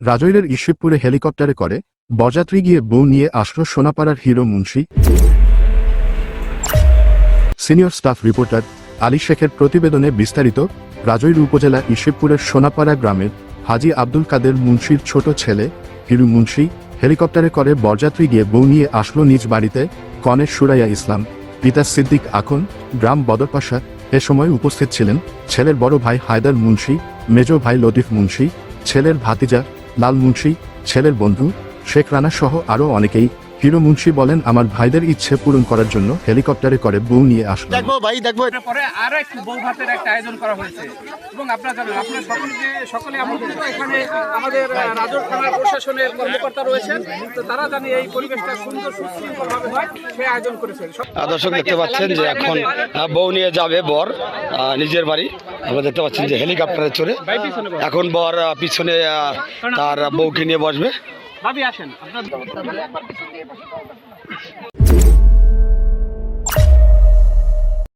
রাজৈরের ঈশ্বরপুরে হেলিকপ্টারে করে বরযাত্রী গিয়ে বউ নিয়ে আসলো সোনাপাড়ার hero Munshi. Senior staff reporter Ali শেখের প্রতিবেদনে বিস্তারিত, রাজৈর উপজেলা ঈশ্বরপুরের সোনাপাড়া গ্রামের হাজি আব্দুল কাদের মুন্সির ছোট ছেলে, হিরু মুন্সি, হেলিকপ্টারে করে বরযাত্রী গিয়ে বউ নিয়ে আসলো নিজ বাড়িতে কনের সুরাইয়া ইসলাম। পিতা সিদ্দিক আখন, গ্রাম বদরপাশা, এ সময় উপস্থিত ছিলেন ছেলের বড় ভাই হায়দার মুন্সি, মেজ ভাই লতিফ মুন্সি, ছেলের ভাতিজা লাল মুন্সি ছেলের বন্ধু শেখ রানা সহ আরও অনেকেই হিরো মুন্সি বলেন আমার ভাইদের ইচ্ছে পূরণ করার জন্য হেলিকপ্টারে করে বউ নিয়ে আসলাম। দেখব ভাই দেখব। পরে আরও একটি বউ ভাতের একটা আয়োজন করা হয়েছে। এবং আপনারা জানেন আপনারা সকলকে সকলে আমন্ত্রিত এখানে আমাদের রাজর থানার প্রশাসনের কর্মকর্তা রয়েছেন। তো তারা জানে এই পরিবেশটা সুন্দর সুশৃঙ্খল ভাবে হয় সেই আয়োজন করেছেন। দর্শক দেখতে পাচ্ছেন যে এখন বউ নিয়ে যাবে বর নিজের বাড়ি। আমরা দেখতে পাচ্ছি যে হেলিকপ্টারে চড়ে এখন বর পিছনে তার বউকে নিয়ে বসবে। আসেন।